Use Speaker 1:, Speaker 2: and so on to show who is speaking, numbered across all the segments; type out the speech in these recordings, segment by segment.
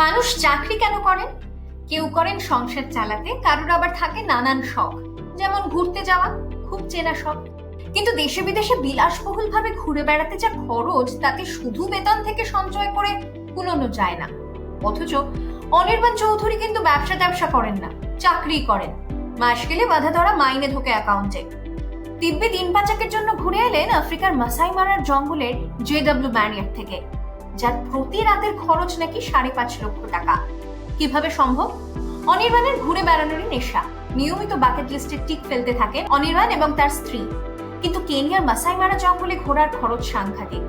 Speaker 1: মানুষ চাকরি কেন করেন? কেউ করেন সংসার চালাতে, কারোর আবার থাকে নানান শখ। যেমন ঘুরতে যাওয়া, খুব চেনা শখ। কিন্তু দেশে বিদেশে বিলাসবহুল ভাবে ঘুরে বেড়াতে যা খরচ, তাতে শুধু বেতন থেকে সঞ্চয় করে কুলোনো যায় না। অথচ অনির্বাণ চৌধুরী কিন্তু ব্যবসা ট্যাবসা করেন না, চাকরি করেন। মাস গেলে বাধা ধরা মাইনে ঢোকে অ্যাকাউন্টে দিব্যি দিন পাচাকের জন্য ঘুরে এলেন আফ্রিকার মাসাই মারার জঙ্গলের জেডব্লিউ ব্যারিয়ার থেকে। যার প্রতি রাতের খরচ নাকি সাড়ে পাঁচ লক্ষ টাকা। কীভাবে সম্ভব? অনির্বাণের ঘুরে বেড়ানোরই নেশা। নিয়মিত বাকেট লিস্টে টিক ফেলতে থাকেন অনির্বাণ এবং তার স্ত্রী। কিন্তু কেনিয়ার মাসাই মারা জঙ্গলে ঘোরার খরচ সাংঘাতিক।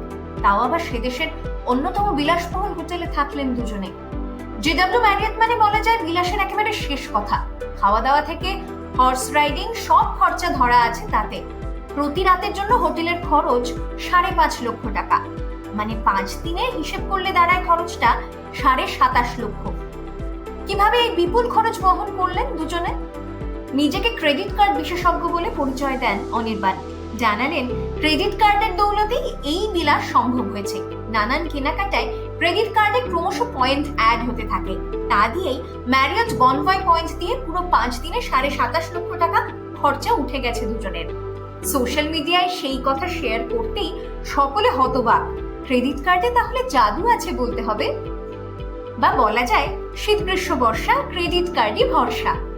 Speaker 1: তাও আবার সে দেশের অন্যতম বিলাসবহুল হোটেলে থাকলেন দুজনে। জেডব্লিউ ম্যারিয়ট মানে বলা যায় বিলাসের একেবারে শেষ কথা। খাওয়া দাওয়া থেকে হর্স রাইডিং সব খরচা ধরা আছে তাতে। প্রতি রাতের জন্য হোটেলের খরচ সাড়ে পাঁচ লক্ষ টাকা। মানে পাঁচ দিনের হিসেব করলে দাঁড়ায় খরচটা সাড়ে সাতাশ লক্ষ। কীভাবে এই বিপুল খরচ বহন করলেন দুজনে? নিজেকে ক্রেডিট কার্ড বিশেষজ্ঞ বলে পরিচয় দেন অনির্বাণ। জানালেন, ক্রেডিট কার্ডের দৌলতেই এই বিলাস সম্ভব হয়েছে। নানান কেনাকাটায় ক্রেডিট কার্ডে ক্রমশ পয়েন্ট অ্যাড হতে থাকে। তা দিয়েই ম্যারিয়ট বনভয় পয়েন্ট দিয়ে পুরো পাঁচ দিনে সাড়ে সাতাশ লক্ষ টাকা খরচা উঠে গেছে দুজনের। সোশ্যাল মিডিয়ায় সেই কথা শেয়ার করতেই সকলে হতবাক। ক্রেডিট কার্ডে তাহলে জাদু আছে বলতে হবে? বা বলা যায় শীত গ্রীষ্ম বর্ষা ক্রেডিট কার্ডই ভরসা।